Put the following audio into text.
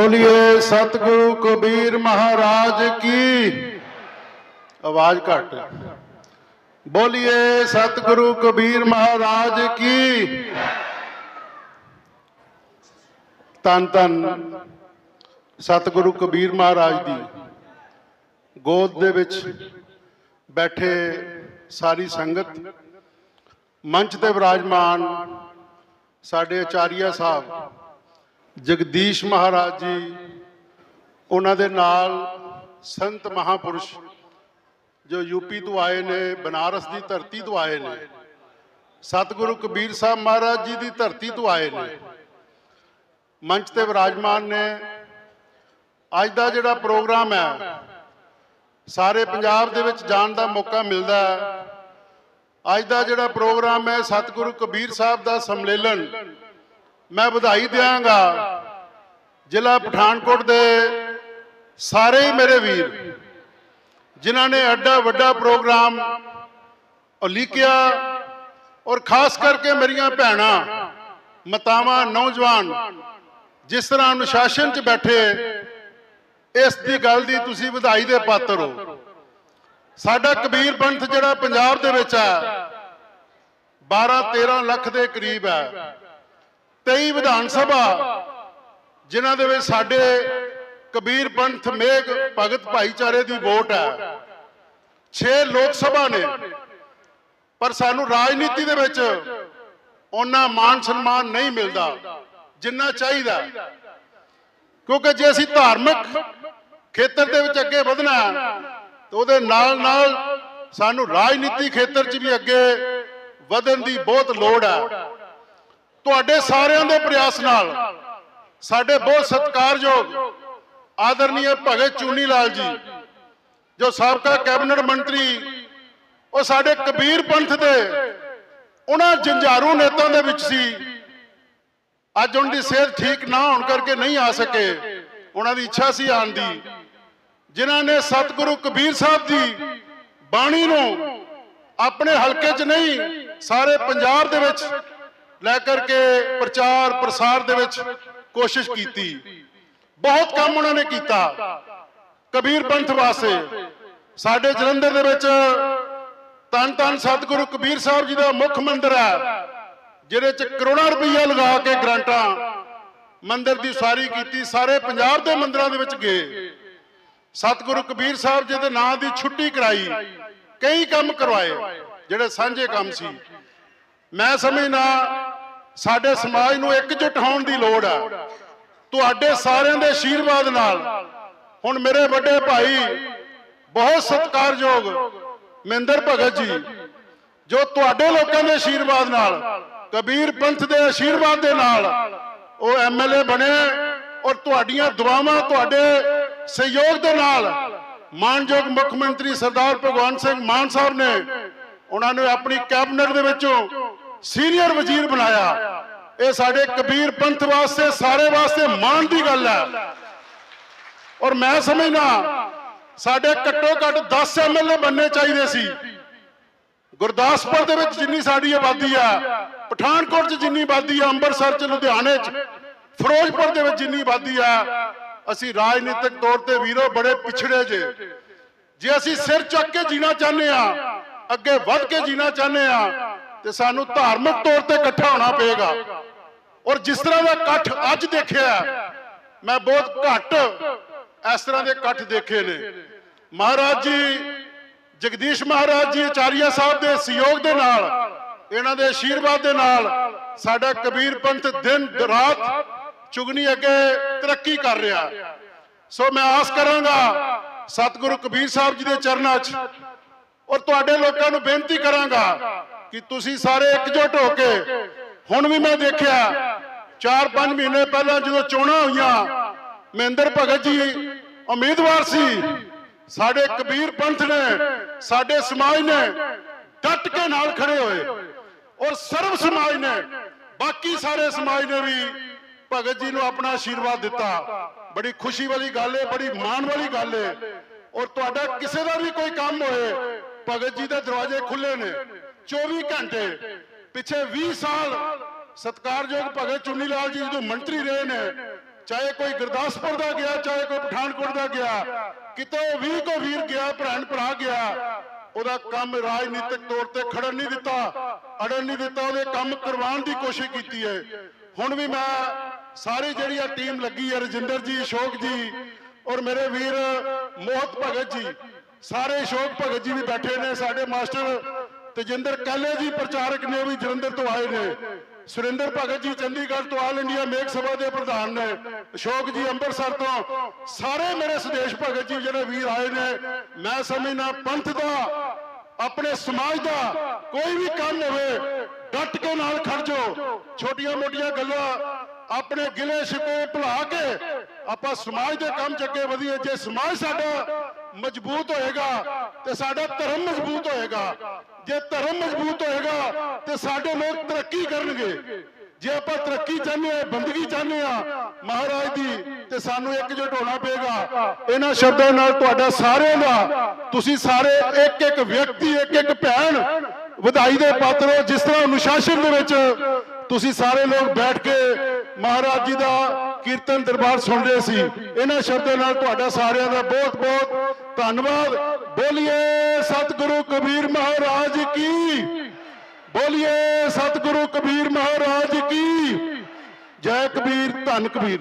ਬੋਲੀਏ ਸਤਿਗੁਰੂ ਕਬੀਰ ਮਹਾਰਾਜ ਕੀ। ਆਵਾਜ਼ ਘੱਟ। ਬੋਲੀਏ ਸਤਿਗੁਰੂ ਕਬੀਰ ਮਹਾਰਾਜ ਕੀ। ਤਨ ਤਨ ਸਤਿਗੁਰੂ ਕਬੀਰ ਮਹਾਰਾਜ ਦੀ। ਗੋਦ ਦੇ ਵਿੱਚ ਬੈਠੇ ਸਾਰੀ ਸੰਗਤ, ਮੰਚ ਤੇ ਵਿਰਾਜਮਾਨ ਸਾਡੇ ਆਚਾਰੀਆ ਸਾਹਿਬ ਜਗਦੀਸ਼ ਮਹਾਰਾਜ ਜੀ, ਉਹਨਾਂ ਦੇ ਨਾਲ ਸੰਤ ਮਹਾਪੁਰਸ਼ ਜੋ ਯੂਪੀ ਤੋਂ ਆਏ ਨੇ, ਬਨਾਰਸ ਦੀ ਧਰਤੀ ਤੋਂ ਆਏ ਨੇ, ਸਤਿਗੁਰੂ ਕਬੀਰ ਸਾਹਿਬ ਮਹਾਰਾਜ ਜੀ ਦੀ ਧਰਤੀ ਤੋਂ ਆਏ ਨੇ। ਮੰਚ ਤੇ ਵਿਰਾਜਮਾਨ ਨੇ। ਅੱਜ ਦਾ ਜਿਹੜਾ ਪ੍ਰੋਗਰਾਮ ਹੈ, ਸਾਰੇ ਪੰਜਾਬ ਦੇ ਵਿੱਚ ਜਾਣ ਦਾ ਮੌਕਾ ਮਿਲਦਾ ਹੈ। ਅੱਜ ਦਾ ਜਿਹੜਾ ਪ੍ਰੋਗਰਾਮ ਹੈ, ਸਤਿਗੁਰੂ ਕਬੀਰ ਸਾਹਿਬ ਦਾ ਸੰਮੇਲਨ ਮੈਂ ਵਧਾਈ ਦਿਆਂਗਾ। ਜ਼ਿਲ੍ਹਾ ਪਠਾਨਕੋਟ ਦੇ ਸਾਰੇ ਹੀ ਮੇਰੇ ਵੀਰ, ਜਿਨ੍ਹਾਂ ਨੇ ਐਡਾ ਵੱਡਾ ਪ੍ਰੋਗਰਾਮ ਉਲੀਕਿਆ ਔਰ ਖਾਸ ਕਰਕੇ ਮੇਰੀਆਂ ਭੈਣਾਂ, ਮਤਾਵਾਂ, ਨੌਜਵਾਨ, ਜਿਸ ਤਰ੍ਹਾਂ ਅਨੁਸ਼ਾਸਨ 'ਚ ਬੈਠੇ, ਇਸ ਦੀ ਗੱਲ ਦੀ ਤੁਸੀਂ ਵਧਾਈ ਦੇ ਪਾਤਰ ਹੋ। ਸਾਡਾ ਕਬੀਰ ਪੰਥ ਜਿਹੜਾ ਪੰਜਾਬ ਦੇ ਵਿੱਚ ਹੈ 12 13 ਲੱਖ ਦੇ ਕਰੀਬ ਹੈ। 23 ਵਿਧਾਨ ਸਭਾ, ਜਿਨ੍ਹਾਂ ਦੇ ਵਿੱਚ ਸਾਡੇ ਕਬੀਰ ਪੰਥ ਮੇਘ ਭਗਤ ਭਾਈਚਾਰੇ ਦੀ ਵੋਟ ਹੈ। 6 ਲੋਕ ਸਭਾ ਨੇ। ਪਰ ਸਾਨੂੰ ਰਾਜਨੀਤੀ ਦੇ ਵਿੱਚ ਉਹਨਾਂ ਮਾਨ ਸਨਮਾਨ ਨਹੀਂ ਮਿਲਦਾ, ਜਿੰਨਾ ਚਾਹੀਦਾ। ਕਿਉਂਕਿ ਜੇ ਅਸੀਂ ਧਾਰਮਿਕ ਖੇਤਰ ਦੇ ਵਿੱਚ ਅੱਗੇ ਵਧਣਾ ਤਾਂ ਉਹਦੇ ਨਾਲ ਨਾਲ ਸਾਨੂੰ ਰਾਜਨੀਤੀ ਖੇਤਰ 'ਚ ਵੀ ਅੱਗੇ ਵਧਣ ਦੀ ਬਹੁਤ ਲੋੜ ਹੈ। ਤੁਹਾਡੇ ਸਾਰਿਆਂ ਦੇ ਪ੍ਰਯਾਸ ਨਾਲ ਸਾਡੇ ਬਹੁਤ ਸਤਿਕਾਰਯੋਗ ਆਦਰਨੀय ਭਗਤ ਚੂਨੀ ਲਾਲ ਜੀ, ਜੋ ਸਾਬਕਾ ਕੈਬਨਿਟ ਮੰਤਰੀ, ਉਹ ਸਾਡੇ ਕਬੀਰ ਪੰਥ ਦੇ, ਉਹਨਾਂ ਜੰਜਾਰੂ ਨੇਤਾਂ ਦੇ ਵਿੱਚ ਸੀ। ਅੱਜ ਉਹਨਾਂ ਦੀ ਸਿਹਤ ਠੀਕ ਨਾ ਹੋਣ ਕਰਕੇ ਨਹੀਂ ਆ ਸਕੇ। ਉਹਨਾਂ ਦੀ ਇੱਛਾ ਸੀ ਆਉਣ ਦੀ। ਜਿਨ੍ਹਾਂ ਨੇ ਸਤਿਗੁਰੂ ਕਬੀਰ ਸਾਹਿਬ ਦੀ ਬਾਣੀ ਨੂੰ ਆਪਣੇ ਹਲਕੇ 'ਚ ਨਹੀਂ, ਸਾਰੇ ਪੰਜਾਬ ਦੇ ਵਿੱਚ ਲੈ ਕਰਕੇ ਪ੍ਰਚਾਰ, ਪ੍ਰਸਾਰ ਦੇ ਵਿੱਚ ਕੋਸ਼ਿਸ਼ ਕੀਤੀ। ਬਹੁਤ ਕੰਮ ਉਹਨਾਂ ਨੇ ਕੀਤਾ। ਕਬੀਰ ਪੰਥ ਵਾਸਤੇ। ਸਾਡੇ ਜਲੰਧਰ ਦੇ ਵਿੱਚ ਤਨ ਤਨ ਸਤਿਗੁਰੂ ਕਬੀਰ ਸਾਹਿਬ ਜੀ ਦਾ ਮੁੱਖ ਮੰਦਿਰ ਹੈ, ਜਿਹਦੇ ਚ ਕਰੋੜਾਂ ਰੁਪਈਆ ਲਗਾ ਕੇ ਗ੍ਰਾਂਟਾਂ ਮੰਦਿਰ ਦੀ ਉਸਾਰੀ ਕੀਤੀ, ਸਾਰੇ ਪੰਜਾਬ ਦੇ ਮੰਦਿਰਾਂ ਦੇ ਵਿੱਚ ਗਏ। ਸਤਿਗੁਰੂ ਕਬੀਰ ਸਾਹਿਬ ਜੀ ਦੇ ਨਾਂ ਦੀ ਛੁੱਟੀ ਕਰਾਈ, ਕਈ ਕੰਮ ਕਰਵਾਏ, ਜਿਹੜੇ ਸਾਂਝੇ ਕੰਮ ਸੀ। ਮੈਂ ਸਮਝਣਾ ਸਾਡੇ ਸਮਾਜ ਨੂੰ ਇਕਜੁੱਟ ਹੋਣ ਦੀ ਲੋੜ ਹੈ ਤੁਹਾਡੇ ਸਾਰਿਆਂ ਦੇ ਆਸ਼ੀਰਵਾਦ ਨਾਲ। ਹੁਣ ਮੇਰੇ ਵੱਡੇ ਭਾਈ, ਬਹੁਤ ਸਤਿਕਾਰਯੋਗ ਮਹਿੰਦਰ ਭਗਤ ਜੀ, ਜੋ ਤੁਹਾਡੇ ਲੋਕਾਂ ਦੇ ਆਸ਼ੀਰਵਾਦ ਨਾਲ, ਕਬੀਰ ਪੰਥ ਦੇ ਆਸ਼ੀਰਵਾਦ ਦੇ ਨਾਲ ਉਹ ਐਮਐਲਏ ਬਣੇ ਔਰ ਤੁਹਾਡੀਆਂ ਦੁਆਵਾਂ ਤੁਹਾਡੇ ਸਹਿਯੋਗ ਦੇ ਨਾਲ ਮਾਨਯੋਗ ਮੁੱਖ ਮੰਤਰੀ ਸਰਦਾਰ ਭਗਵੰਤ ਸਿੰਘ ਮਾਨ ਸਾਹਿਬ ਨੇ ਉਹਨਾਂ ਨੂੰ ਆਪਣੀ ਕੈਬਨਿਟ ਦੇ ਵਿੱਚੋਂ ਸੀਨੀਅਰ ਵਜ਼ੀਰ ਬਣਾਇਆ। ਇਹ ਸਾਡੇ ਕਬੀਰ ਪੰਥ ਵਾਸਤੇ, ਸਾਰੇ ਵਾਸਤੇ ਮਾਣ ਦੀ ਗੱਲ ਹੈ। ਔਰ ਮੈਂ ਸਮਝਦਾ ਸਾਡੇ ਘੱਟੋ ਘੱਟ 10 ਐਮਐਲਏ ਬੰਨੇ ਚਾਹੀਦੇ ਸੀ। ਗੁਰਦਾਸਪੁਰ ਦੇ ਵਿੱਚ ਜਿੰਨੀ ਸਾਡੀ ਆਬਾਦੀ ਆ ਪਠਾਨਕੋਟ 'ਚ ਜਿੰਨੀ ਆਬਾਦੀ ਆ ਅੰਮ੍ਰਿਤਸਰ 'ਚ, ਲੁਧਿਆਣੇ 'ਚ, ਫਿਰੋਜ਼ਪੁਰ ਦੇ ਵਿੱਚ ਜਿੰਨੀ ਆਬਾਦੀ ਆ ਅਸੀਂ ਰਾਜਨੀਤਿਕ ਤੌਰ ਤੇ ਵੀਰੋ ਬੜੇ ਪਿਛੜੇ ਜੇ। ਜੇ ਅਸੀਂ ਸਿਰ ਚੱਕ ਕੇ ਜੀਣਾ ਚਾਹੁੰਦੇ ਆ ਅੱਗੇ ਵੱਧ ਕੇ ਜੀਣਾ ਚਾਹੁੰਦੇ ਆ ਤੇ ਸਾਨੂੰ ਧਾਰਮਿਕ ਤੌਰ ਤੇ ਇਕੱਠਾ ਹੋਣਾ ਪਏਗਾ। ਔਰ ਜਿਸ ਤਰ੍ਹਾਂ ਦਾ ਇਕੱਠ ਅੱਜ ਦੇਖਿਆ ਮੈਂ ਬਹੁਤ ਘੱਟ ਇਸ ਤਰ੍ਹਾਂ ਦੇ ਇਕੱਠ ਦੇਖੇ ਨੇ। ਮਹਾਰਾਜ ਜੀ, ਜਗਦੀਸ਼ ਮਹਾਰਾਜ ਜੀ, ਆਚਾਰੀਆ ਸਾਹਿਬ ਦੇ ਸਹਿਯੋਗ ਦੇ ਨਾਲ, ਇਹਨਾਂ ਦੇ ਆਸ਼ੀਰਵਾਦ ਦੇ ਨਾਲ ਸਾਡਾ ਕਬੀਰ ਪੰਥ ਦਿਨ ਰਾਤ ਚੁਗਨੀ ਅੱਗੇ ਤਰੱਕੀ ਕਰ ਰਿਹਾ ਸੋ ਮੈਂ ਆਸ ਕਰਾਂਗਾ ਸਤਿਗੁਰੂ ਕਬੀਰ ਸਾਹਿਬ ਜੀ ਦੇ ਚਰਨਾਂ 'ਚ ਔਰ ਤੁਹਾਡੇ ਲੋਕਾਂ ਨੂੰ ਬੇਨਤੀ ਕਰਾਂਗਾ ਕਿ ਤੁਸੀਂ ਸਾਰੇ ਇਕਜੁੱਟ ਹੋ ਕੇ ਹੁਣ ਵੀ ਮੈਂ ਦੇਖਿਆ 4-5 ਮਹੀਨੇ ਪਹਿਲਾਂ ਜਦੋਂ ਚੋਣਾਂ ਹੋਈਆਂ, ਮਹਿੰਦਰ ਭਗਤ ਜੀ ਉਮੀਦਵਾਰ ਸੀ, ਸਾਡੇ ਕਬੀਰ ਪੰਥ ਨੇ, ਸਾਡੇ ਸਮਾਜ ਨੇ ਡਟ ਕੇ ਨਾਲ ਖੜੇ ਹੋਏ ਔਰ ਸਰਵ ਸਮਾਜ ਨੇ, ਬਾਕੀ ਸਾਰੇ ਸਮਾਜ ਨੇ ਵੀ ਭਗਤ ਜੀ ਨੂੰ ਆਪਣਾ ਆਸ਼ੀਰਵਾਦ ਦਿੱਤਾ। ਬੜੀ ਖੁਸ਼ੀ ਵਾਲੀ ਗੱਲ ਹੈ ਬੜੀ ਮਾਣ ਵਾਲੀ ਗੱਲ ਹੈ ਔਰ ਤੁਹਾਡਾ ਕਿਸੇ ਦਾ ਵੀ ਕੋਈ ਕੰਮ ਹੋਏ, ਭਗਤ ਜੀ ਦੇ ਦਰਵਾਜ਼ੇ ਖੁੱਲੇ ਨੇ। 24 ਘੰਟੇ ਪਿੱਛੇ 20 ਸਾਲ ਸਤਕਾਰਯੋਗ ਭਗਤ ਚੁੰਨੀ ਲਾਲ ਜੀ ਜਦੋਂ ਮੰਤਰੀ ਰਹੇ ਨੇ, ਚਾਹੇ ਕੋਈ ਗੁਰਦਾਸਪੁਰ ਦਾ ਗਿਆ, ਚਾਹੇ ਕੋਈ ਪਠਾਨਕੋਟ ਦਾ ਗਿਆ, ਕਿਤੇ ਵੀ ਕੋ ਵੀਰ ਗਿਆ, ਭੈਣ ਭਰਾ ਗਿਆ, ਉਹਦਾ ਕੰਮ ਰਾਜਨੀਤਿਕ ਤੌਰ ਤੇ ਖੜਨ ਨਹੀਂ ਦਿੱਤਾ, ਅੜਨ ਨਹੀਂ ਦਿੱਤਾ, ਉਹਦੇ ਕੰਮ ਕਰਵਾਉਣ ਦੀ ਕੋਸ਼ਿਸ਼ ਕੀਤੀ ਹੈ। ਹੁਣ ਵੀ ਮੈਂ ਸਾਰੀ ਜਿਹੜੀ ਆ ਟੀਮ ਲੱਗੀ ਹੈ, ਰਜਿੰਦਰ ਜੀ, ਅਸ਼ੋਕ ਜੀ ਔਰ ਮੇਰੇ ਵੀਰ ਮੋਹਤ ਭਗਤ ਜੀ, ਸਾਰੇ ਅਸ਼ੋਕ ਭਗਤ ਜੀ ਵੀ ਬੈਠੇ ਨੇ, ਸਾਡੇ ਮਾਸਟਰ ਤੇਜਿੰਦਰ ਕਾਲੇ ਜੀ ਪ੍ਰਚਾਰਕ ਨੇ ਉਹ ਵੀ ਜਲੰਧਰ ਤੋਂ ਆਏ ਨੇ। ਸੁਰਿੰਦਰ ਭਗਤ ਜੀ ਚੰਡੀਗੜ੍ਹ ਤੋਂ ਆਲ ਇੰਡੀਆ ਮੇਕ ਸਭਾ ਦੇ ਪ੍ਰਧਾਨ ਨੇ। ਅਸ਼ੋਕ ਜੀ ਅੰਮ੍ਰਿਤਸਰ ਤੋਂ। ਸਾਰੇ ਮੇਰੇ ਸੁਦੇਸ਼ ਭਗਤ ਜੀ ਜਿਹੜੇ ਵੀਰ ਆਏ ਨੇ, ਮੈਂ ਸਮਝਣਾ ਪੰਥ ਦਾ, ਆਪਣੇ ਸਮਾਜ ਦਾ ਕੋਈ ਵੀ ਕੰਮ ਹੋਵੇ, ਡਟ ਕੇ ਨਾਲ ਖੜ ਜਾਓ। ਛੋਟੀਆਂ ਮੋਟੀਆਂ ਗੱਲਾਂ ਆਪਣੇ ਗਿਲੇ ਸ਼ਿਕਵੇ ਭੁਲਾ ਕੇ ਆਪਾਂ ਸਮਾਜ ਦੇ ਕੰਮ ਚ ਅੱਗੇ ਵਧੀਏ। ਜੇ ਸਮਾਜ ਸਾਡਾ ਮਜ਼ਬੂਤ ਹੋਏਗਾ ਤੇ ਸਾਡਾ ਧਰਮ ਮਜ਼ਬੂਤ ਹੋਏਗਾ। ਜੇ ਧਰਮ ਮਜ਼ਬੂਤ ਹੋਏਗਾ ਤੇ ਸਾਡੇ ਲੋਕ ਤਰੱਕੀ ਕਰਨਗੇ। ਜੇ ਆਪਾਂ ਤਰੱਕੀ ਚਾਹੁੰਦੇ ਆ ਬੰਦਗੀ ਚਾਹੁੰਦੇ ਆ ਮਹਾਰਾਜ ਦੀ, ਤੇ ਸਾਨੂੰ ਇਕਜੁੱਟ ਹੋਣਾ ਪਏਗਾ, ਇਹਨਾਂ ਸ਼ਬਦਾਂ ਨਾਲ ਤੁਹਾਡਾ ਸਾਰਿਆਂ ਦਾ, ਤੁਸੀਂ ਸਾਰੇ ਇੱਕ ਇੱਕ ਵਿਅਕਤੀ ਇੱਕ ਇੱਕ ਭੈਣ ਵਧਾਈ ਦੇ ਪਾਤਰ ਹੋ, ਜਿਸ ਤਰ੍ਹਾਂ ਅਨੁਸ਼ਾਸਨ ਦੇ ਵਿੱਚ ਤੁਸੀਂ ਸਾਰੇ ਲੋਕ ਬੈਠ ਕੇ ਮਹਾਰਾਜ ਜੀ ਦਾ ਕੀਰਤਨ ਦਰਬਾਰ ਸੁਣ ਰਹੇ ਸੀ। ਇਹਨਾਂ ਸ਼ਬਦਾਂ ਨਾਲ ਤੁਹਾਡਾ ਸਾਰਿਆਂ ਦਾ ਬਹੁਤ ਬਹੁਤ ਧੰਨਵਾਦ। ਬੋਲੀਏ ਸਤਿਗੁਰੂ ਕਬੀਰ ਮਹਾਰਾਜ ਕੀ। ਬੋਲੀਏ ਸਤਿਗੁਰੂ ਕਬੀਰ ਮਹਾਰਾਜ ਕੀ। ਜੈ ਕਬੀਰ, ਧੰਨ ਕਬੀਰ।